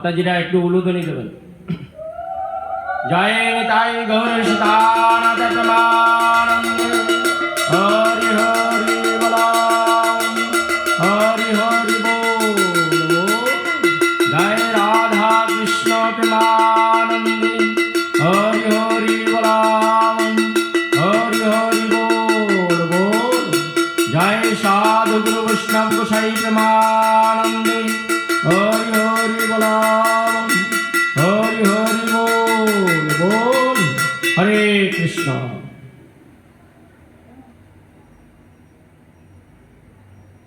মাতাজিরা একটু উলুদনি দেবেন। জয় তাই গৌর সীতানাথ হরি হরি বলাম, হরি হরি বল। জয় রাধা কৃষ্ণ প্রেমানন্দে।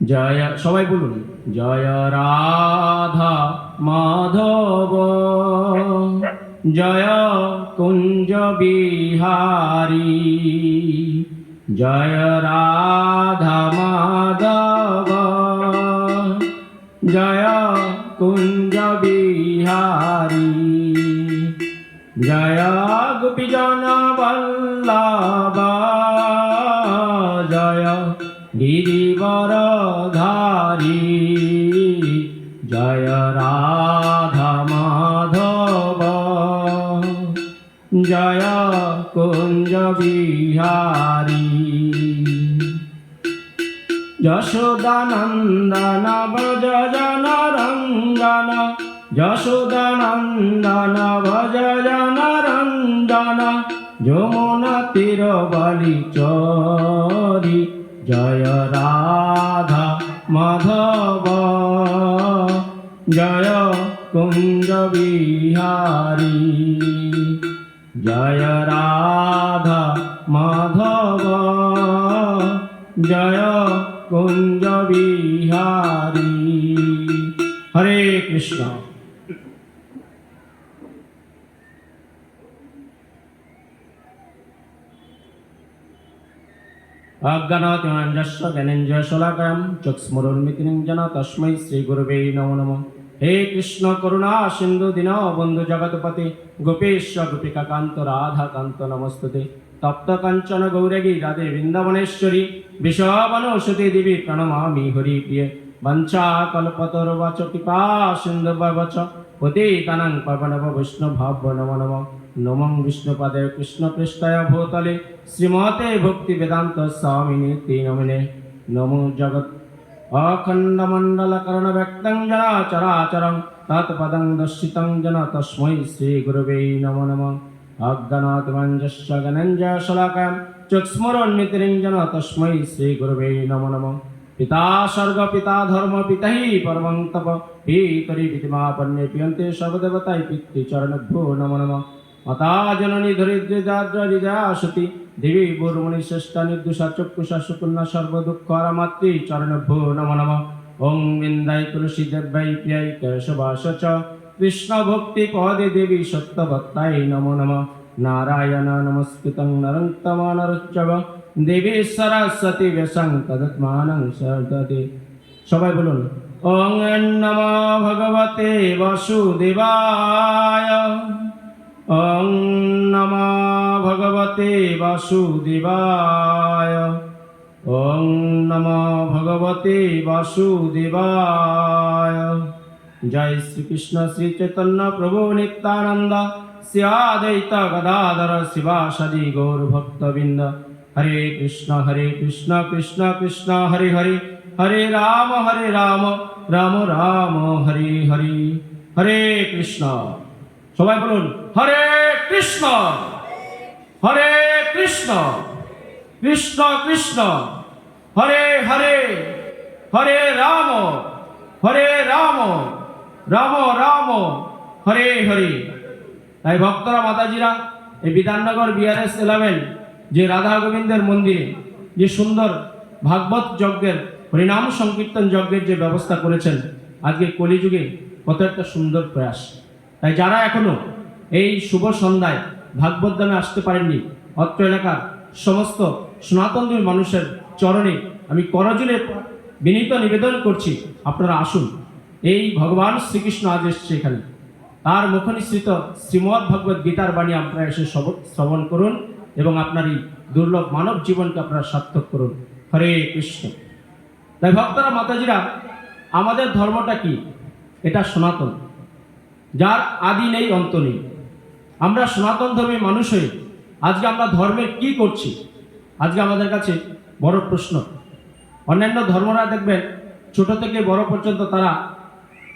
জয়, সবাই বলুন, জয় রাধা মাধব, জয় কুঞ্জ বিহারী, জয় রাধা মাধব, জয় কুঞ্জ বিহারী, জয় গোপীজন বল্লভ, জয় গিরিবরধারী জয় রাধা মাধব। জয় কুঞ্জ বিহারী। যশোদানন্দন ভজ জন রঞ্জন যশোদানন্দন ভজ জন রঞ্জন যমুনা তীর বলি চরি। জয় রাধা মাধব জয় কুঞ্জ বিহারী। জয় রাধা মাধব জয় কুঞ্জ বিহারী। হরে কৃষ্ণ। অজ্ঞানাতিমঞ্জস্ব জ্ঞানেঞ্জয় শলাকায়াম চক্ষুস্মরুন্মিতিরঞ্জন তস্मै শ্রীগুরুবে নমো নমঃ হে কৃষ্ণ করুণা সিন্ধু দীন বন্ধু জগৎপতি গোপেশ গোপিকা কান্ত রাধা কান্ত নমস্তুতে তপ্ত কাঞ্চন গৌরগী রাধে বৃন্দাবনেশ্বরী বিষবনৌষধি দেবী প্রণমামি হরি প্রিয়ে বঞ্চা কল্পতর্বাচ কৃপা সিন্ধু বচ পতিতানাং পবনব বৈষ্ণভাব নমো নমঃ নমং বিষ্ণুপদে কৃষ্ণপৃষ্ঠায় ভূতলে শ্রীমতে ভক্তি বেদান্ত স্বামিনে তে নমিনে নমো জগৎ। অখণ্ডমণ্ডলকরণ ব্যক্তং জনা চরাচরং তৎপদং দর্শিতং জন তস্मै শ্রীগুরুবে নমো নমঃ। অজ্ঞানাতিমঞ্জস্য গণঞ্জয় শলাকাম চক্ষুস্মরন্মিতিরিঞ্জন তস্मै শ্রীগুরুবে নমো নমঃ। পিতা স্বর্গ, পিতা ধর্ম পিতা হি পরমং তপ পিতরি পিতিমাপন্যে পিয়ন্তে সর্বদেবতাই পিতৃ চরণভ্যো নমো নমঃ। মাতা জননী দরিদ্রদাদ্রিজা সতী, দেবী বর্মণি শ্রেষ্ঠা নির্দোষা চক্ষুষা সুকন্যা সর্বদুঃখ মাতৃ চরণভ্যো নম নম। ওং বিন্দাই তুলসী দেব্যাই প্রিয়াই কেশবাস কৃষ্ণ ভক্তি পদে দেবী সত্যভক্তাই নমো নম। নারায়ণ নমস্কৃতং নরং তমানরুচ্চব দেবী সরস্বতী ব্যসং তদত্মানং সরদতে সবাই বলুন, ওং নম ভগবতে বাসুদেবায়। ওং নম ভগবতে বাসুদেবায় ওং নম ভগবতে বাসুদেবায় জয় শ্রীকৃষ্ণ শ্রী চৈতন্য প্রভু নিত্যানন্দ শ্রীয়াদ্বৈত গদাধর শিবাসাদি গৌর ভক্তবৃন্দ হরে কৃষ্ণ হরে কৃষ্ণ কৃষ্ণ কৃষ্ণ হরে হরে হরে রাম হরে রাম রাম রাম হরে হরে হরে কৃষ্ণ সবাই বলুন, হরে কৃষ্ণ হরে কৃষ্ণ কৃষ্ণ কৃষ্ণ, হরে হরে হরে রাম হরে রাম রাম রাম, হরে হরে। তাই ভক্তরা, মাতাজিরা, এই বিধাননগর বিআরএস ইলেভেন যে রাধা গোবিন্দের মন্দিরে, যে সুন্দর ভাগবত যজ্ঞের, হরিনাম সংকীর্তন যজ্ঞের যে ব্যবস্থা করেছেন, আজকে কলিযুগে কত একটা সুন্দর প্রয়াস। তাই যারা এখনও এই শুভ সন্ধ্যায় ভাগবত দামে আসতে পারেননি, অত্র এলাকার সমস্ত সনাতনধর্মী মানুষের চরণে আমি করজুলে বিনীত নিবেদন করছি, আপনারা আসুন। এই ভগবান শ্রীকৃষ্ণ আজ এসছে এখানে। তার মুখনিসৃত শ্রীমদ্ ভগবত গীতার বাণী আপনারা এসে শ্রবণ করুন এবং আপনার এই দুর্লভ মানব জীবনকে আপনারা সার্থক করুন। হরে কৃষ্ণ। তাই ভক্তরা, মাতাজিরা, আমাদের ধর্মটা কি? এটা সনাতন। যার আদি নেই, অন্ত নেই। আমরা সনাতন ধর্মী মানুষ হয়ে আজকে আমরা ধর্মের কি করছি? আজকে আমাদের কাছে বড় প্রশ্ন। অন্যান্য ধর্মরা দেখবেন, ছোট থেকে বড় পর্যন্ত তারা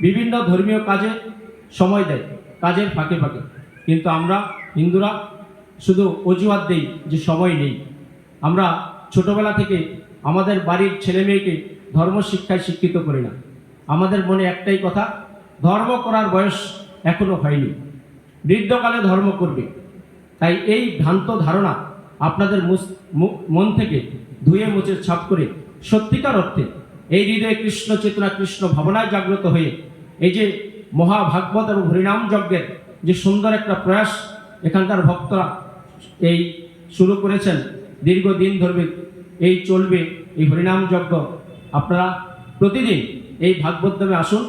বিভিন্ন ধর্মীয় কাজে সময় দেয়, কাজের ফাঁকে ফাঁকে। কিন্তু আমরা হিন্দুরা শুধু অজুহাত দেই যে সময় নেই। আমরা ছোটবেলা থেকে আমাদের বাড়ির ছেলে মেয়েকে ধর্ম শিক্ষায় শিক্ষিত করি না। আমাদের মনে একটাই কথা, ধর্ম করার বয়স এখনও হয়নি। বৃদ্ধকালে ধর্ম করবে। তাই এই ভ্রান্ত ধারণা আপনাদের মন থেকে ধুয়ে মুছে ছাপ করে সত্যিকার অর্থে এই হৃদয়ে কৃষ্ণ চেতনা, কৃষ্ণ ভাবনায় জাগ্রত হয়ে এই যে মহাভাগবত এবং হরিনাম যজ্ঞের যে সুন্দর একটা প্রয়াস এখানকার ভক্তরা এই শুরু করেছেন, দীর্ঘদিন ধরবে, এই চলবে এই হরিনাম যজ্ঞ। আপনারা প্রতিদিন এই ভাগবত আসুন,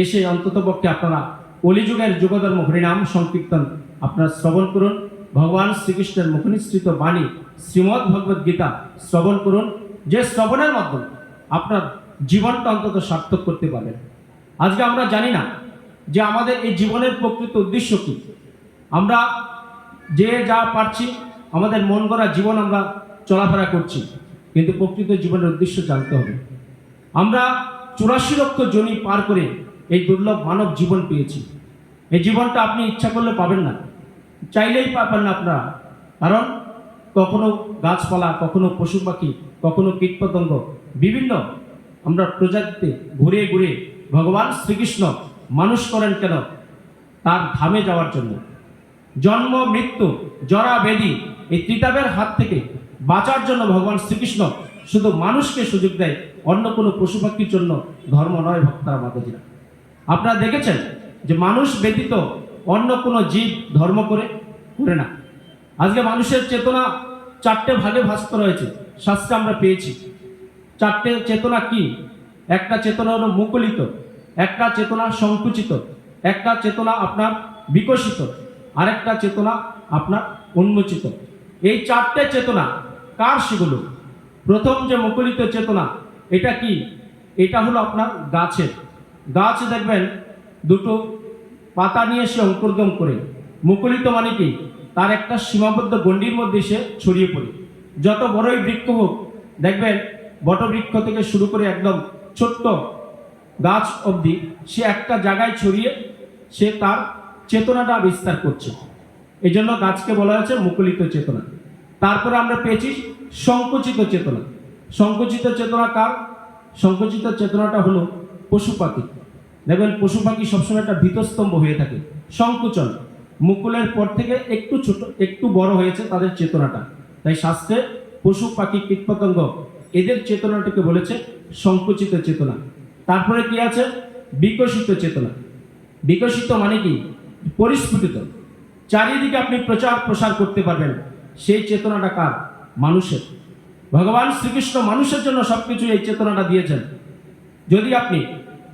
এসে অন্ততপক্ষে আপনারা কলিযুগের যুগধর্ম হরিনাম সংকীর্তন আপনারা শ্রবণ করুন। ভগবান শ্রীকৃষ্ণের মুখনিসৃত বাণী শ্রীমদ্ ভগবদ গীতা শ্রবণ করুন। যে শ্রবণের মাধ্যমে আপনার জীবনটা অন্তত সার্থক করতে পারেন আজকে আমরা জানি না যে আমাদের এই জীবনের প্রকৃত উদ্দেশ্য কী। আমরা যে যা পারছি, আমাদের মন গড়া জীবন আমরা চলাফেরা করছি, কিন্তু প্রকৃত জীবনের উদ্দেশ্য জানতে হবে। আমরা চুরাশি লক্ষ জনি পার করে এই দুর্লভ মানব জীবন পেয়েছি। এই জীবনটা আপনি ইচ্ছা করলে পাবেন না। চাইলেই পাবেন না আপনারা। কারণ কখনো গাছপালা, কখনো পশু পাখি, কখনো কীটপতঙ্গ বিভিন্ন আমরা প্রজাতিতে ঘুরে ঘুরে ভগবান শ্রীকৃষ্ণ মানুষ করেন কেন? তার ধামে যাওয়ার জন্য। জন্ম, মৃত্যু, জরা ব্যাধি এই ত্রিতাবের হাত থেকে বাঁচার জন্য ভগবান শ্রীকৃষ্ণ শুধু মানুষকে সুযোগ দেয়, অন্য কোনো পশু পাখির জন্য ধর্ম নয়, ভক্তরা মাতাজিরা। আপনারা দেখেছেন যে মানুষ ব্যতীত অন্য কোনো জীব ধর্ম করে করে না। আজকে মানুষের চেতনা চারটে ভাগে ভাস্ত রয়েছে, শাস্ত্রে আমরা পেয়েছি। চারটে চেতনা কি? একটা চেতনা হলো মুকুলিত, একটা চেতনা সংকুচিত, একটা চেতনা আপনার বিকশিত, আরেকটা চেতনা আপনার উন্মোচিত। এই চারটে চেতনা কার সেগুলো? প্রথম যে মুকুলিত চেতনা, এটা কি? এটা হলো আপনার গাছের। গাছ দেখবেন, দুটো পাতা নিয়ে সে অঙ্কুরদম করে। মুকুলিত মানে কি? তার একটা সীমাবদ্ধ গণ্ডির মধ্যে সে ছড়িয়ে পড়ে। যত বড়ই বৃক্ষ হোক, দেখবেন, বটবৃক্ষ থেকে শুরু করে একদম ছোট্ট গাছ অবধি সে একটা জায়গায় ছড়িয়ে সে তার চেতনাটা বিস্তার করছে। এই জন্য গাছকে বলা হয়েছে মুকুলিত চেতনা। তারপরে আমরা পেয়েছি সংকুচিত চেতনা। সংকুচিত চেতনা কার? সংকুচিত চেতনাটা হলো পশু পাখি। দেখবেন পশু পাখি সবসময় একটা ভীতস্তম্ভ হয়ে থাকে। সংকুচন। মুকুলের পর থেকে একটু ছোট, একটু বড় হয়েছে তাদের চেতনাটা। তাই শাস্ত্রে পশু পাখি কীটপতঙ্গ এদের চেতনাটাকে বলেছে সংকুচিত চেতনা। তারপরে কি আছে? বিকশিত চেতনা। বিকশিত মানে কি? পরিস্ফুটিত। চারিদিকে আপনি প্রচার প্রসার করতে পারবেন। সেই চেতনাটা কার? মানুষের। ভগবান শ্রীকৃষ্ণ মানুষের জন্য সবকিছু এই চেতনাটা দিয়েছেন। যদি আপনি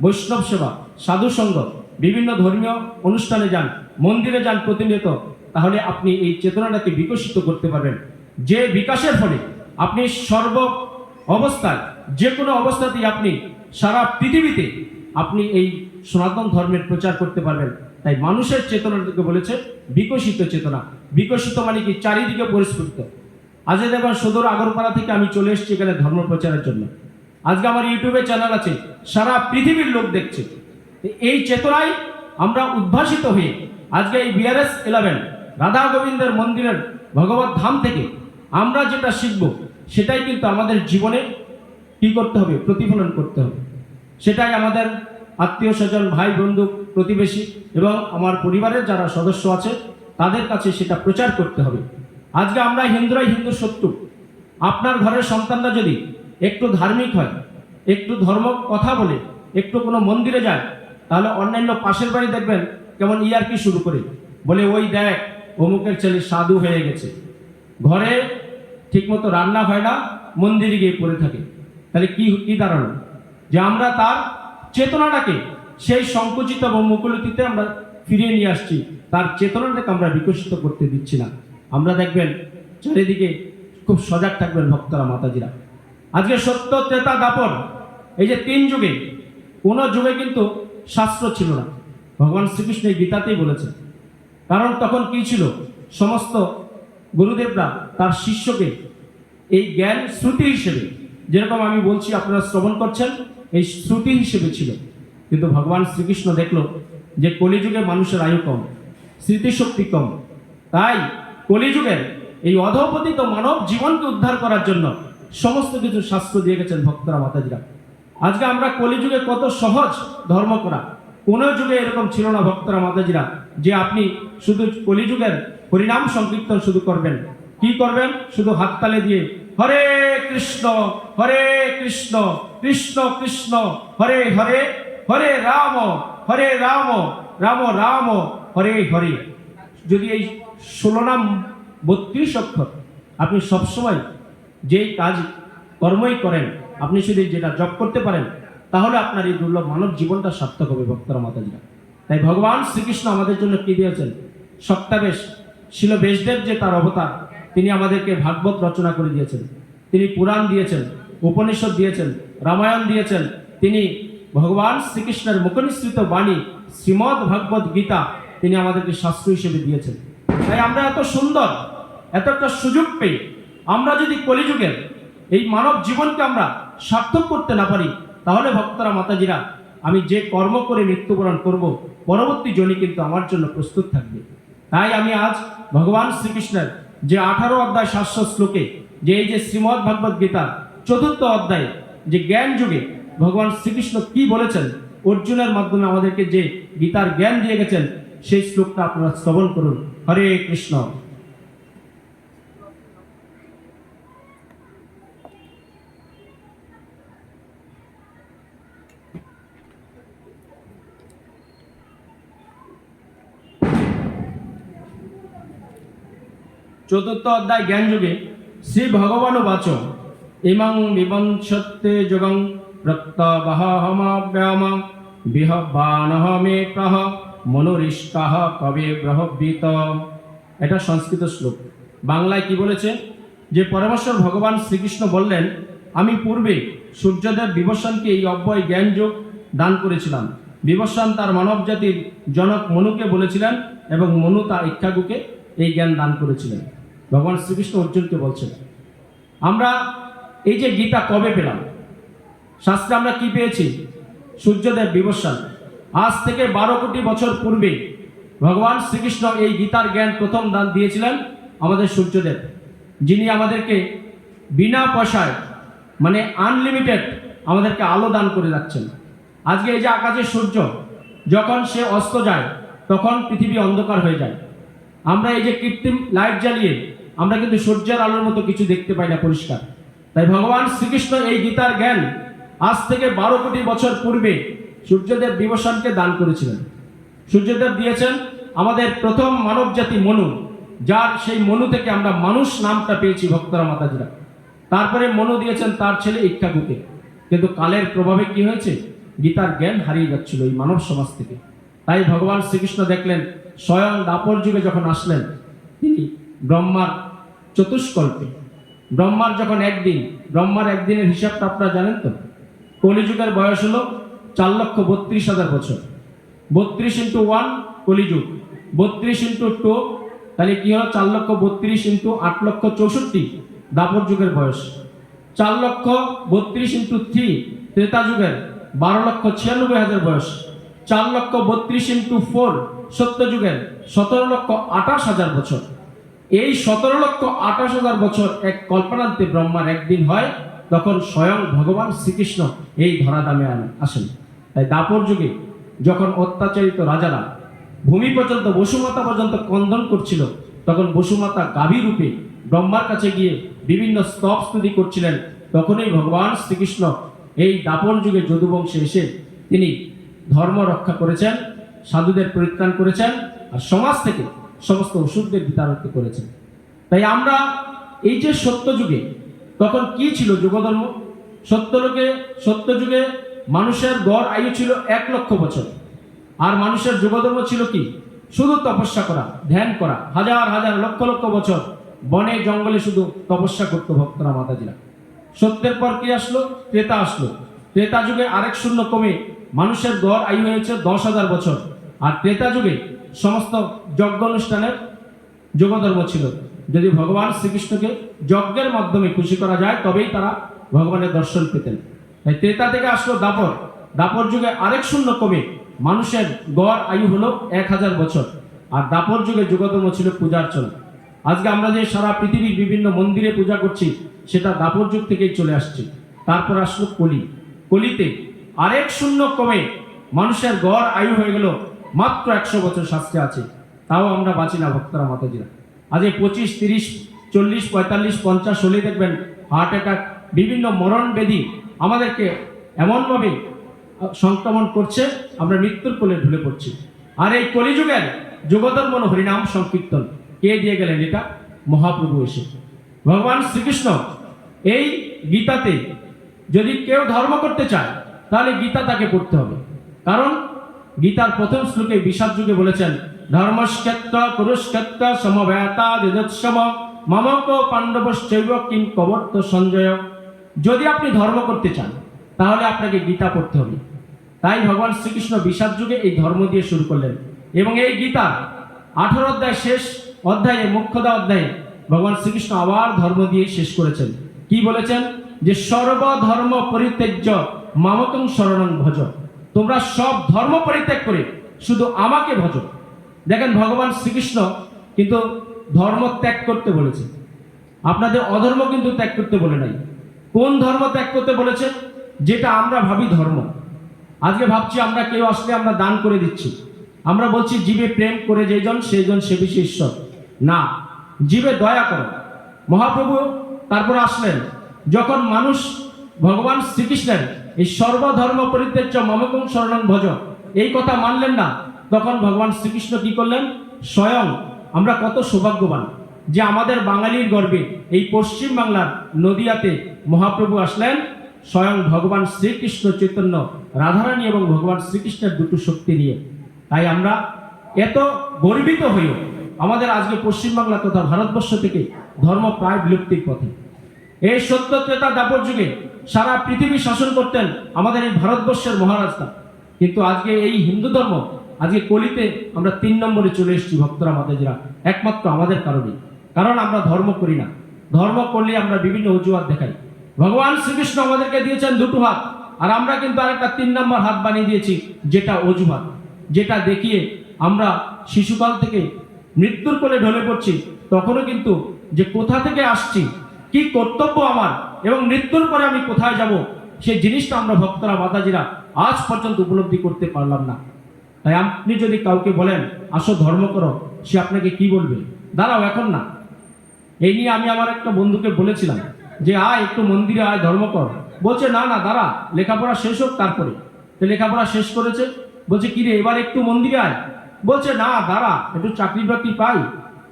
বৈষ্ণব সেবা সাধু সঙ্গ, বিভিন্ন ধর্মীয় অনুষ্ঠানে যান, মন্দিরে যান প্রতিনিয়ত, তাহলে আপনি এই চেতনাটাকে বিকশিত করতে পারবেন। যে বিকাশের ফলে আপনি সর্ব অবস্থায়, যে কোনো অবস্থাতেই আপনি সারা পৃথিবীতে আপনি এই সনাতন ধর্মের প্রচার করতে পারবেন। তাই মানুষের চেতনাটাকে বলেছে বিকশিত চেতনা। বিকশিত মানে কি? চারিদিকে পরিস্ফুটিত। আজকে দেখবেন সদর আগরপাড়া থেকে আমি চলে এসেছি এখানে ধর্ম প্রচারের জন্য। আজকে আমার ইউটিউবে চ্যানেল আছে, সারা পৃথিবীর লোক দেখছে। এই চেতনায় আমরা উদ্ভাসিত হয়ে আজকে এই বিআরএস ইলেভেন রাধা গোবিন্দের মন্দিরের ভগবত ধাম থেকে আমরা যেটা শিখব, সেটাই কিন্তু আমাদের জীবনে কি করতে হবে? প্রতিফলন করতে হবে। সেটাই আমাদের আত্মীয় স্বজন, ভাই, বন্ধু, প্রতিবেশী এবং আমার পরিবারের যারা সদস্য আছে, তাদের কাছে সেটা প্রচার করতে হবে। আজকে আমরা হিন্দুরাই হিন্দু শত্রু। আপনার ঘরের সন্তানরা যদি একটু ধার্মিক হয়, একটু ধর্ম কথা বলে, একটু কোনো মন্দিরে যায় তাহলে অন্যান্য পাশের বাড়ি দেখবেন কেমন ইয়ারকি শুরু করে। বলে, ওই দেখ, অমুকের ছেলে সাধু হয়ে গেছে। ঘরে ঠিকমতো রান্না হয় না, মন্দিরে গিয়ে পড়ে থাকে। তাহলে কি কি দাঁড়ানো যে আমরা তার চেতনাটাকে, সেই সংকুচিত এবং মুকুলিতিতে আমরা ফিরিয়ে নিয়ে আসছি। তার চেতনাটাকে আমরা বিকশিত করতে দিচ্ছি না। আমরা দেখবেন চারিদিকে খুব সজাগ থাকবেন ভক্তরা, মাতাজিরা। আজকে সত্য, ত্রেতা দাপন এই যে তিন যুগে, কোনো যুগে কিন্তু শাস্ত্র ছিল না। ভগবান শ্রীকৃষ্ণ এই গীতাতেই বলেছেন। কারণ তখন কি ছিল? সমস্ত গুরুদেবরা তার শিষ্যকে এই জ্ঞান শ্রুতি হিসেবে, যেরকম আমি বলছি, আপনারা শ্রবণ করছেন, এই শ্রুতি হিসেবে ছিল। কিন্তু ভগবান শ্রীকৃষ্ণ দেখল যে কলিযুগে মানুষের আয়ু কম, স্মৃতিশক্তি কম। তাই কলিযুগের এই অধপতিত মানব জীবনকে উদ্ধার করার জন্য সমস্ত কিছু শাস্ত্র দিয়ে গেছেন ভক্তরা, মাতাজিরা। আজকে আমরা কলিযুগে কত সহজ ধর্ম করা। কোনো যুগে এরকম ছিল না ভক্তরা, মাতাজিরা, যে আপনি শুধু কলিযুগের হরিনাম সংকীর্তন শুধু করবেন। কি করবেন? শুধু হাততালে দিয়ে, হরে কৃষ্ণ হরে কৃষ্ণ কৃষ্ণ কৃষ্ণ, হরে হরে হরে রাম হরে রাম রাম রাম, হরে হরে। যদি এই ষোলো নাম বত্রিশ অক্ষর, আপনি সবসময় যেই কাজ কর্মই করেন, আপনি শুধু যেটা জব করতে পারেন, তাহলে আপনার এই দুর্লভ মানব জীবনটা সার্থক হবে ভক্তরা মাতাজিরা। তাই ভগবান শ্রীকৃষ্ণ আমাদের জন্য কি দিয়েছেন? সপ্তাবেশ ছিল বেশদেব যে তার অবতার, তিনি আমাদেরকে ভাগবত রচনা করে দিয়েছেন। তিনি পুরাণ দিয়েছেন, উপনিষদ দিয়েছেন, রামায়ণ দিয়েছেন। তিনি ভগবান শ্রীকৃষ্ণের মুখনিসৃত বাণী, শ্রীমদ্ ভগবত গীতা, তিনি আমাদেরকে শাস্ত্র হিসেবে দিয়েছেন। তাই আমরা এত সুন্দর এত একটা সুযোগ পেয়ে, আমরা যদি কলিযুগের এই মানব জীবনকে আমরা সার্থক করতে না পারি, তাহলে ভক্তরা, মাতাজিরা, আমি যে কর্ম করে মৃত্যুবরণ করব, পরবর্তী জনি কিন্তু আমার জন্য প্রস্তুত থাকবে। তাই আমি আজ ভগবান শ্রীকৃষ্ণের যে আঠারো অধ্যায় শাশ্বত শ্লোকে, যে এই যে শ্রীমদ্ ভগবত গীতা, চতুর্থ অধ্যায়ে যে জ্ঞান যুগে ভগবান শ্রীকৃষ্ণ কি বলেছেন, অর্জুনের মাধ্যমে আমাদেরকে যে গীতার জ্ঞান দিয়ে গেছেন, সেই শ্লোকটা আপনারা শ্রবণ করুন। হরে কৃষ্ণ। চতুর্থ অধ্যায় জ্ঞান যুগে শ্রী ভগবান বাচ ইমং বিবংশত্তে যোগং প্রত্যবহমাব্যাম বিহবানহ মে প্রহ মনোরিষ্কাহ কবে ব্রহবিত এটা সংস্কৃত শ্লোক। বাংলায় কি বলেছে? যে পরমেশ্বর ভগবান শ্রীকৃষ্ণ বললেন, আমি পূর্বে সূর্যদেব বিবস্বানকে এই অব্যয় জ্ঞান যোগ দান করেছিলাম। বিবস্বান তার মানব জাতির জনক মনুকে বলেছিলেন এবং মনু তার ইচ্ছাগুকে এই জ্ঞান দান করেছিলেন। ভগবান শ্রীকৃষ্ণ অর্জুনকে বলছেন, আমরা এই যে গীতা কবে পেলাম? শাস্ত্রে আমরা কি পেয়েছি? সূর্যদেব বিবস্বান আজ থেকে বারো কোটি বছর পূর্বে ভগবান শ্রীকৃষ্ণ এই গীতার জ্ঞান প্রথম দান দিয়েছিলেন আমাদের সূর্যদেব। যিনি আমাদেরকে বিনা পয়সায় মানে আনলিমিটেড আমাদেরকে আলো দান করে যাচ্ছেন আজকে এই যে আকাশের সূর্য, যখন সে অস্ত যায়, তখন পৃথিবী অন্ধকার হয়ে যায়। আমরা এই যে কৃত্রিম লাইট জ্বালিয়ে আমরা কিন্তু সূর্যের আলোর মতো কিছু দেখতে পাই না পরিষ্কার। তাই ভগবান শ্রীকৃষ্ণ এই গীতার জ্ঞান আজ থেকে বারো কোটি বছর পূর্বে সূর্যদেব বিভূষণকে দান করেছিলেন। সূর্যদেব দিয়েছেন আমাদের প্রথম মানব জাতি মনু, যার সেই মনু থেকে আমরা মানুষ নামটা পেয়েছি ভক্তরা মাতাজিরা। তারপরে মনু দিয়েছেন তার ছেলে ইক্কাগুকে কিন্তু কালের প্রভাবে কি হয়েছে? গীতার জ্ঞান হারিয়ে যাচ্ছিল এই মানব সমাজ থেকে। তাই ভগবান শ্রীকৃষ্ণ দেখলেন, স্বয়ং দাপর যুগে যখন আসলেন, তিনি ব্রহ্মার চতুষ্কল্পে। ব্রহ্মার যখন একদিন, ব্রহ্মার একদিনের হিসাবটা আপনারা জানেন তো? কলিযুগের বয়স হলো চার লক্ষ বত্রিশ হাজার বছর। বত্রিশ ইন্টু ওয়ান কলিযুগ। বত্রিশ ইন্টু টু তাহলে কি হলো? চার লক্ষ বত্রিশ ইন্টু আট লক্ষ চৌষট্টি দাপর যুগের বয়স। চার লক্ষ বত্রিশ ইন্টু থ্রি ত্রেতা যুগের বারো লক্ষ ছিয়ানব্বই হাজার বয়স। চার লক্ষ বত্রিশ ইন্টু ফোর সত্য যুগের সতেরো লক্ষ আঠাশ হাজার বছর। এই সতেরো লক্ষ আঠাশ হাজার বছর এক কল্পনান্তে ব্রহ্মার একদিন হয়, তখন স্বয়ং ভগবান শ্রীকৃষ্ণ এই ধরাধামে আসেন। তাই দাপর যুগে যখন অত্যাচারিত রাজারা ভূমি পর্যন্ত, বসুমাতা পর্যন্ত কন্দন করছিল, তখন বসুমাতা গাভী রূপে ব্রহ্মার কাছে গিয়ে বিভিন্ন স্তব স্তুতি করছিলেন। তখনই ভগবান শ্রীকৃষ্ণ এই দাপর যুগে যদুবংশে এসে তিনি ধর্ম রক্ষা করেছেন, সাধুদের পরিত্রাণ করেছেন, আর সমাজ থেকে সমস্ত ওষুধদের বিতাড়িত করেছেন। তাই আমরা এই যে সত্য যুগে, তখন কি ছিল যুগধর্ম? সত্যলোকে সত্য যুগে মানুষের গড় আয়ু ছিল এক লক্ষ বছর। আর মানুষের যুগধর্ম ছিল কি? শুধু তপস্যা করা, ধ্যান করা, হাজার হাজার, লক্ষ লক্ষ বছর বনে, জঙ্গলে শুধু তপস্যা করতো ভক্তরা, মাতাজিরা। সত্যের পর কি আসলো? ক্রেতা আসলো। ক্রেতা যুগে আরেক শূন্য কমে মানুষের গড় আয়ু হয়েছে দশ হাজার বছর। আর ক্রেতা যুগে সমস্ত যজ্ঞ অনুষ্ঠানের যোগধর্ম ছিল। যদি ভগবান শ্রীকৃষ্ণকে যজ্ঞের মাধ্যমে খুশি করা যায়, তবেই তারা ভগবানের দর্শন পেতেন। তাই ত্রেতা থেকে আসলো দাপর। দাপর যুগে আরেক শূন্য কমে মানুষের গড় আয়ু হলো এক হাজার বছর। আর দাপর যুগে যুগধর্ম ছিল পূজার্চনা। আজকে আমরা যে সারা পৃথিবীর বিভিন্ন মন্দিরে পূজা করছি, সেটা দাপর যুগ থেকেই চলে আসছে। তারপর আসলো কলি। কলিতে আরেক শূন্য কমে মানুষের গড় আয়ু হয়ে গেল মাত্র একশো বছর শাস্ত্রে আছে, তাও আমরা বাঁচি না ভক্তরা মাতাজিরা। আজ এই পঁচিশ, তিরিশ, চল্লিশ, পঁয়তাল্লিশ, পঞ্চাশ হলে দেখবেন হার্ট অ্যাটাক বিভিন্ন মরণ ব্যাধি আমাদেরকে এমনভাবে সংক্রমণ করছে, আমরা মৃত্যুর কোলে ঢুলে পড়ছি। আর এই কলিযুগের যুগধর্ম হরিনাম সংকীর্তন, কে দিয়ে গেলেন এটা? মহাপ্রভু এসে। ভগবান শ্রীকৃষ্ণ এই গীতাতে যদি কেউ ধর্ম করতে চায়, তাহলে গীতা তাকে পড়তে হবে। কারণ গীতার প্রথম শ্লোকে বিষাদ যুগে বলেছেন ধর্মস্কেত্র কুরুষ্কেত্র সমবেতা, যজৎসম, মমক পাণ্ডবশ্চৈব কিং কবর্ত সঞ্জয়। যদি আপনি ধর্ম করতে চান, তাহলে আপনাকে গীতা পড়তে হবে। তাই ভগবান শ্রীকৃষ্ণ বিষাদ যুগে এই ধর্ম দিয়ে শুরু করলেন। এবং এই গীতা আঠারো অধ্যায় শেষ অধ্যায়ে, মুখ্যদা অধ্যায়ে ভগবান শ্রীকৃষ্ণ আবার ধর্ম দিয়ে শেষ করেছেন। কি বলেছেন? যে সর্বধর্ম পরিত্যাজ্য মামকং শরণং ভজ। তোমরা সব ধর্ম পরিত্যাগ করে শুধু আমাকে ভজ। দেখেন ভগবান শ্রীকৃষ্ণ কিন্তু ধর্ম ত্যাগ করতে বলেছে। আপনাদের অধর্ম কিন্তু ত্যাগ করতে বলে নাই। কোন ধর্ম ত্যাগ করতে বলেছে? যেটা আমরা ভাবি ধর্ম। আজকে ভাবছি আমরা কেউ আসলে আমরা দান করে দিচ্ছি। আমরা বলছি, জীবে প্রেম করে যেজন সেইজন সে বেশি ঈশ্বর। না, জীবে দয়া করো। মহাপ্রভু তারপর আসলেন। যখন মানুষ ভগবান শ্রীকৃষ্ণের এই সর্বধর্ম পরিত্যাজ্য মমকুম শরণং ভজ। এই কথা মানলেন না। তখন ভগবান শ্রীকৃষ্ণ কি করলেন? স্বয়ং আমরা কত সৌভাগ্যবান যে আমাদের বাঙালির গর্বে এই পশ্চিম বাংলার নদিয়াতে মহাপ্রভু আসলেন। স্বয়ং ভগবান শ্রীকৃষ্ণ চৈতন্য, রাধারানী এবং ভগবান শ্রীকৃষ্ণের দুটো শক্তি নিয়ে। তাই আমরা এত গর্বিত হইও আমাদের আজকে পশ্চিমবাংলা তথা ভারতবর্ষ থেকে ধর্ম প্রায় বিলুপ্তির পথে। এই সত্য ত্রেতা দাপর যুগে সারা পৃথিবী শাসন করতেন আমাদের এই ভারতবর্ষের মহারাজরা। কিন্তু আজকে এই হিন্দু ধর্ম, আজকে কলিতে আমরা তিন নম্বরে চলে এসেছি ভক্তরা, মাতাজিরা। একমাত্র আমাদের কারণে কারণ আমরা ধর্ম করি না। ধর্ম করলে আমরা বিভিন্ন অজুহাত দেখাই। ভগবান শ্রীকৃষ্ণ আমাদেরকে দিয়েছেন দুটো হাত। আর আমরা কিন্তু আরেকটা তিন নম্বর হাত বানিয়ে দিয়েছি, যেটা অজুহাত। যেটা দেখিয়ে আমরা শিশুকাল থেকে মৃত্যুর কোলে ঢলে পড়ছি। তখনও কিন্তু যে কোথা থেকে আসছি কি কর্তব্য আমার? এবং মৃত্যুর পরে আমি কোথায় যাব? সেই জিনিসটা আমরা ভক্তরা, মাতাজিরা আজ পর্যন্ত উপলব্ধি করতে পারলাম না। তাই আপনি যদি কাউকে বলেন, আসো ধর্ম করো সে আপনাকে কি বলবে? দাঁড়াও, এখন না। এই নিয়ে আমি আমার একটা বন্ধুকে বলেছিলাম যে, আয়, একটু মন্দিরে আয়, ধর্ম কর। বলছে, না না, দাঁড়া, লেখাপড়া শেষ হোক তারপরে। তো লেখাপড়া শেষ করেছে। বলছে, কি রে, এবার একটু মন্দিরে আয়। বলছে, না, দাঁড়া, একটু চাকরি বাকরি পাই।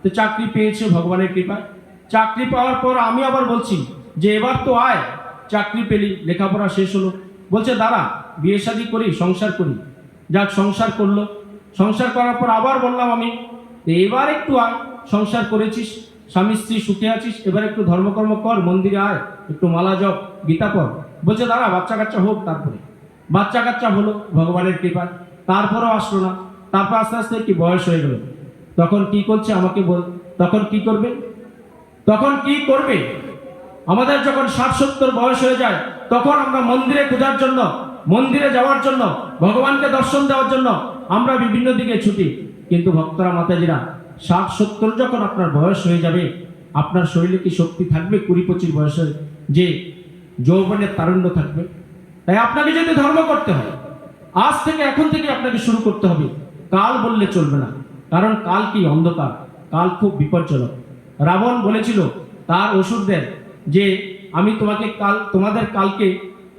তো চাকরি পেয়েছে ভগবানের কৃপায়। চাকরি পাওয়ার পর আমি আবার বলছি যে এবার তো আয়, চাকরি পেলি, লেখাপড়া শেষ হলো। বলছে, দাঁড়া, বিয়ে শাদী করি, সংসার করি। যাক, সংসার করল। সংসার করার পর আবার বললাম আমি এবার একটু আয়, সংসার করেছিস, স্বামী স্ত্রী সুখে আছিস, এবার একটু ধর্মকর্ম কর, মন্দিরে আয়, একটু মালা জপ, গীতা পড়। বলছে, দাঁড়া বাচ্চা কাচ্চা হোক তারপরে। বাচ্চা কাচ্চা হলো, ভগবানের কৃপায়। তারপরেও আসলো না। তারপর আস্তে আস্তে কি বয়স হয়ে গেল। তখন কি করছে আমাকে বল, তখন কি করবে? তখন কি করবে? আমাদের যখন ষাট সত্তর বয়স হয়ে যায়, তখন আমরা মন্দিরে খোঁজার জন্য, মন্দিরে যাওয়ার জন্য, ভগবানকে দর্শন দেওয়ার জন্য আমরা বিভিন্ন দিকে ছুটি। কিন্তু ভক্তরা, মাতাজিরা, ষাট সত্তর যখন আপনার বয়স হয়ে যাবে, আপনার শরীরে কি শক্তি থাকবে? কুড়ি পঁচিশ বয়সে যে যৌবনের তারুণ্য থাকবে। তাই আপনাকে যদি ধর্ম করতে হয়, আজ থেকে এখন থেকে আপনাকে শুরু করতে হবে। কাল বললে চলবে না। কারণ কাল কি অন্ধকার? কাল খুব বিপজ্জনক। রাবণ বলেছিল, তার অসুরদের, যে আমি তোমাকে কাল, তোমাদের কালকে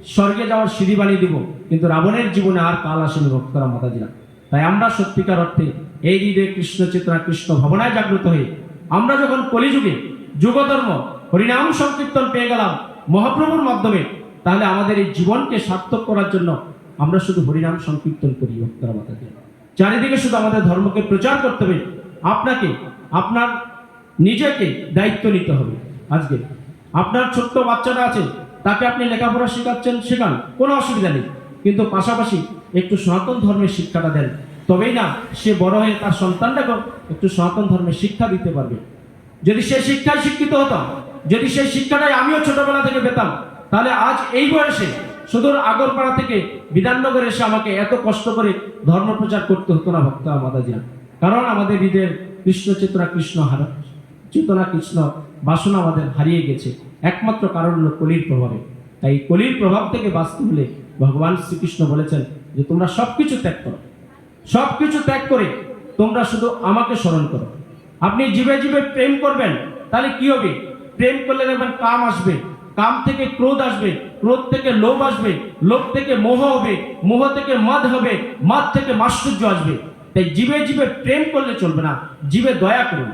স্বর্গে যাওয়ার সিঁড়ি বানিয়ে দিব। কিন্তু রাবণের জীবনে আর কাল আসেনি ভক্তরা মাতাজিরা। তাই আমরা সত্যিকার অর্থে এই হৃদয়ে কৃষ্ণ চেতনা, কৃষ্ণ ভাবনায় জাগ্রত হয়ে আমরা যখন কলিযুগে, যুগধর্ম, হরিনাম সংকীর্তন পেয়ে গেলাম মহাপ্রভুর মাধ্যমে, তাহলে আমাদের এই জীবনকে সার্থক করার জন্য আমরা শুধু হরিনাম সংকীর্তন করি ভক্তরা মাতাজিরা। চারিদিকে শুধু আমাদের ধর্মকে প্রচার করতে হবে। আপনাকে, আপনার নিজেকে দায়িত্ব নিতে হবে। আজকে আপনার ছোট্ট বাচ্চাটা আছে, তাকে আপনি লেখাপড়া শেখাচ্ছেন শেখান, কোনো অসুবিধা নেই। কিন্তু পাশাপাশি একটু সনাতন ধর্মের শিক্ষাটা দেন। তবেই না, সে বড় হয়ে তার সন্তানটাকে একটু সনাতন ধর্মের শিক্ষা দিতে পারবে। যদি সে শিক্ষায় শিক্ষিত হতাম, যদি সেই শিক্ষাটাই আমিও ছোটবেলা থেকে পেতাম, তাহলে আজ এই বয়সে সুদূর আগরপাড়া থেকে বিধাননগরে এসে আমাকে এত কষ্ট করে ধর্ম প্রচার করতে হতো না, ভক্ত মাতাজিরা কারণ আমাদের হৃদয়ের কৃষ্ণ চেতনা কৃষ্ণ হারা চেতনা কৃষ্ণ বাসনা আমাদের হারিয়ে গেছে। একমাত্র কারণ হলো কলির প্রভাবে। তাই কলির প্রভাব থেকে বাঁচতে হলে ভগবান শ্রীকৃষ্ণ বলেছেন যে, তোমরা সবকিছু ত্যাগ করো। সবকিছু ত্যাগ করে তোমরা শুধু আমাকে স্মরণ করো। আপনি জীবে জীবে প্রেম করবেন, তাহলে কি হবে? প্রেম করলে দেখবেন কাম আসবে। কাম থেকে ক্রোধ আসবে। ক্রোধ থেকে লোভ আসবে। লোভ থেকে মোহ হবে। মোহ থেকে মদ হবে। মদ থেকে মাশ্চর্য আসবে। তাই জীবে জীবে প্রেম করলে চলবে না। জীবে দয়া করুন।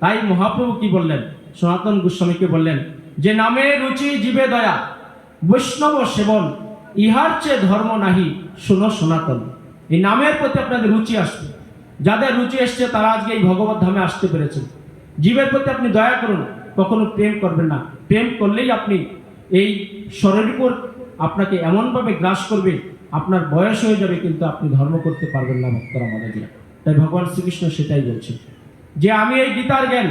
তাই মহাপ্রভু কি বললেন? সনাতন গোস্বামীকে বললেন, যে নামে রুচি জীবে দয়া, বৈষ্ণব সেবন, ইহার চেয়ে ধর্ম নাহি, শোনো সনাতন। এই নামের প্রতি আপনাদের রুচি আসবে। যাদের রুচি এসছে, তারা আজকে এই ভগবত ধামে আসতে পেরেছেন। জীবের প্রতি আপনি দয়া করুন, কখনো প্রেম করবেন না। প্রেম করলেই আপনি এই স্বরের উপর আপনাকে এমনভাবে গ্রাস করবে, আপনার বয়স হয়ে যাবে, কিন্তু আপনি ধর্ম করতে পারবেন না, ভক্তরা মাদাজিরা তাই ভগবান শ্রীকৃষ্ণ সেটাই বলছে যে আমি এই গীতার জ্ঞান,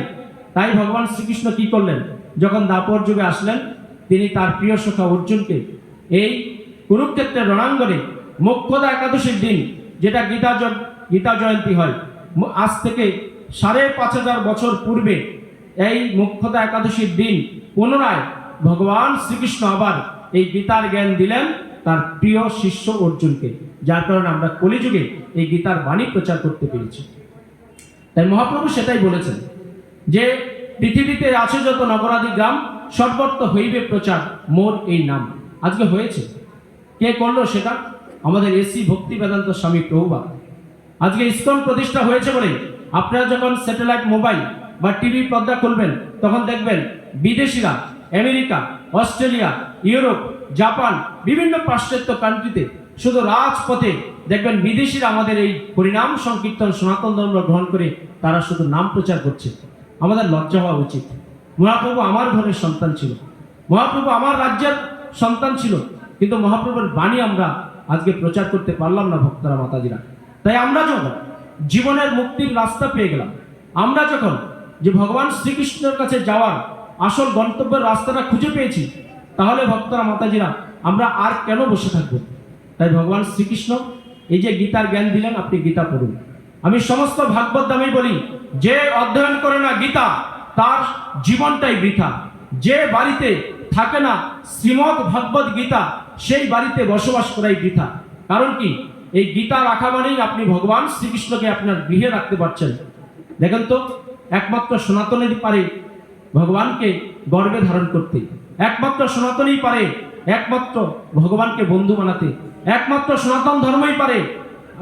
তাই ভগবান শ্রীকৃষ্ণ কি করলেন? যখন দাপর যুগে আসলেন, তিনি তার প্রিয় সখা অর্জুনকে এই কুরুক্ষেত্রের রণাঙ্গনে মোক্ষদা একাদশীর দিন, যেটা গীতা গীতা জয়ন্তী হয় আজ থেকে সাড়ে পাঁচ হাজার বছর পূর্বে এই মুখ্যতা একাদশীর দিন পুনরায় ভগবান শ্রীকৃষ্ণ আবার এই গীতার জ্ঞান দিলেন তার প্রিয় শিষ্য অর্জুনকে, যার কারণে আমরা কলিযুগে এই গীতার বাণী প্রচার করতে পেরেছি। তাই মহাপ্রভু সেটাই বলেছেন যে পৃথিবীতে আছে যত নগরাদি গ্রাম, সর্বত্র হইবে প্রচার মোর এই নাম। আজকে হয়েছে। কে করল সেটা? আমাদের এসি ভক্তি বেদান্ত স্বামী প্রভুবাদ। আজকে ইসকন প্রতিষ্ঠা হয়েছে বলে আপনারা যখন স্যাটেলাইট মোবাইল বা টিভি পর্দা খুলবেন, তখন দেখবেন বিদেশিরা, আমেরিকা, অস্ট্রেলিয়া, ইউরোপ, জাপান, বিভিন্ন পাশ্চাত্য কান্ট্রিতে শুধু রাজপথে দেখবেন বিদেশিরা আমাদের এই হরিনাম সংকীর্তন সনাতন ধর্ম গ্রহণ করে তারা শুধু নাম প্রচার করছে। আমাদের লজ্জা হওয়া উচিত। মহাপ্রভু আমার ঘরের সন্তান ছিল। মহাপ্রভু আমার রাজ্যের সন্তান ছিল। কিন্তু মহাপ্রভুর বাণী আমরা আজকে প্রচার করতে পারলাম না ভক্তরা, মাতাজিরা। তাই আমরা যখন জীবনের মুক্তির রাস্তা পেয়ে গেলাম, আমরা যখন যে ভগবান শ্রীকৃষ্ণের কাছে যাওয়ার আসল গন্তব্যের রাস্তাটা খুঁজে পেয়েছি, তাহলে ভক্তরা, মাতাজিরা, আমরা আর কেন বসে থাকব? তাই ভগবান শ্রীকৃষ্ণ এই যে গীতার জ্ঞান দিলেন, আপনি গীতা পড়ুন। আমি সমস্ত ভাগবত দামেই বলি, যে অধ্যয়ন করে না গীতা, তার জীবনটাই বৃথা। যে বাড়িতে থাকে না শ্রীমদ ভাগবত গীতা, সেই বাড়িতে বসবাস করাই বৃথা কারণ কি? এই গীতা রাখা মানেই আপনি ভগবান শ্রীকৃষ্ণকে আপনার গৃহে রাখতে পারছেন। দেখেন তো, একমাত্র সনাতনেরই পারে ভগবানকে গর্বে ধারণ করতে। একমাত্র সনাতনই পারে একমাত্র ভগবানকে বন্ধু বানাতে। একমাত্র সনাতন ধর্মই পারে,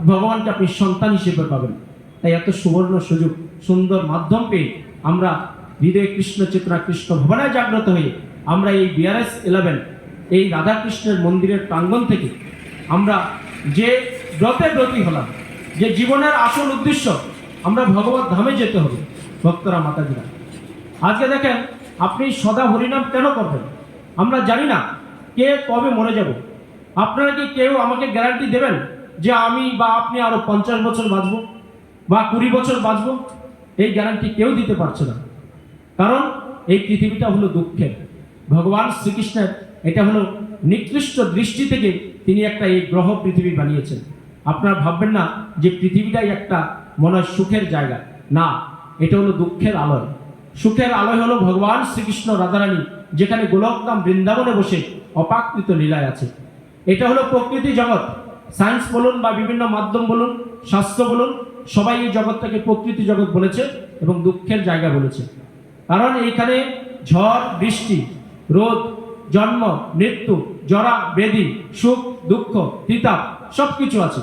ভগবানকে আপনি সন্তান হিসেবে পাবেন। তাই এত সুবর্ণ সুযোগ, সুন্দর মাধ্যম পেয়ে আমরা হৃদয় কৃষ্ণ চেতনা, কৃষ্ণ ভবনে জাগ্রত হয়ে আমরা এই বিআরএস ইলেভেন এই রাধাকৃষ্ণের মন্দিরের প্রাঙ্গণ থেকে আমরা যে ব্রতে ব্রতী হলাম, যে জীবনের আসল উদ্দেশ্য, আমরা ভগবত ধামে যেতে হবে, ভক্তরা, মাতাজিরা। আজকে দেখেন, আপনি সদা হরিনাম কেন করবেন? আমরা জানি না কে কবে মরে যাব। আপনারা কি কেউ আমাকে গ্যারান্টি দেবেন যে আমি বা আপনি আরও পঞ্চাশ বছর বাঁচব বা কুড়ি বছর বাঁচবো? এই গ্যারান্টি কেউ দিতে পারছে না। কারণ এই পৃথিবীটা হলো দুঃখের। ভগবান শ্রীকৃষ্ণের এটা হলো নিকৃষ্ট দৃষ্টি থেকে তিনি একটা এই গ্রহ পৃথিবী বানিয়েছেন। আপনারা ভাববেন না যে পৃথিবীটাই একটা মনে হয় সুখের জায়গা। না, এটা হলো দুঃখের আলয়। সুখের আলয় হলো ভগবান শ্রীকৃষ্ণ রাধারানী যেখানে গোলকধাম বৃন্দাবনে বসে অপাকৃত লীলায় আছে। এটা হলো প্রকৃতি জগৎ। সায়েন্স বলুন বা বিভিন্ন মাধ্যম বলুন, স্বাস্থ্য বলুন, সবাই এই জগৎটাকে প্রকৃতি জগৎ বলেছে এবং দুঃখের জায়গা বলেছে। কারণ এইখানে ঝড়, বৃষ্টি, রোদ, জন্ম, মৃত্যু, জরা, বেদি, সুখ, দুঃখ তিতাপ সব কিছু আছে।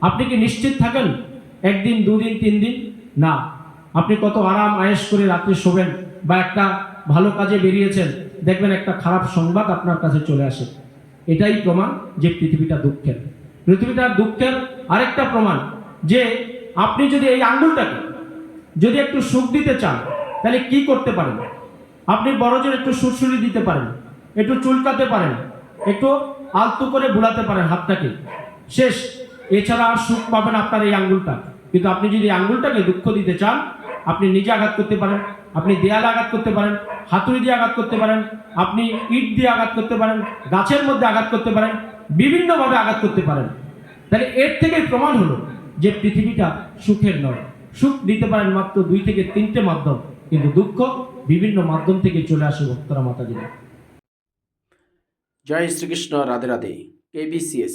আপনি কি নিশ্চিত থাকেন? একদিন, দুদিন তিন দিন না। আপনি কত আরাম আয়েস করে রাত্রে শোবেন বা একটা ভালো কাজে বেরিয়েছেন, দেখবেন একটা খারাপ সংবাদ আপনার কাছে চলে আসে। এটাই প্রমাণ যে পৃথিবীটা দুঃখের। পৃথিবীটা দুঃখের আরেকটা প্রমাণ যে আপনি যদি এই আঙ্গুলটাকে যদি একটু সুখ দিতে চান, তাহলে কি করতে পারেন? আপনি বড়জোর একটু সুরসুরি দিতে পারেন, একটু চুলকাতে পারেন, একটু আলতু করে বুলাতে পারেন হাতটাকে। শেষ, এছাড়া আর সুখ পাবেন আপনার এই আঙ্গুলটা। কিন্তু আপনি যদি আঙ্গুলটাকে দুঃখ দিতে চান আপনি নিজে আঘাত করতে পারেন, আপনি দেয়ালে আঘাত করতে পারেন, হাতুড়ি দিয়ে আঘাত করতে পারেন, আপনি ইট দিয়ে আঘাত করতে পারেন, গাছের মধ্যে আঘাত করতে পারেন, বিভিন্নভাবে আঘাত করতে পারেন। তাহলে এর থেকে প্রমাণ হলো যে পৃথিবীটা সুখের নয়। সুখ দিতে পারেন মাত্র দুই থেকে তিনটে মাধ্যম, কিন্তু দুঃখ বিভিন্ন মাধ্যম থেকে চলে আসে ভক্তরা মাতাজিরা। জয় শ্রীকৃষ্ণ, রাধে রাধে। কেবিসিএস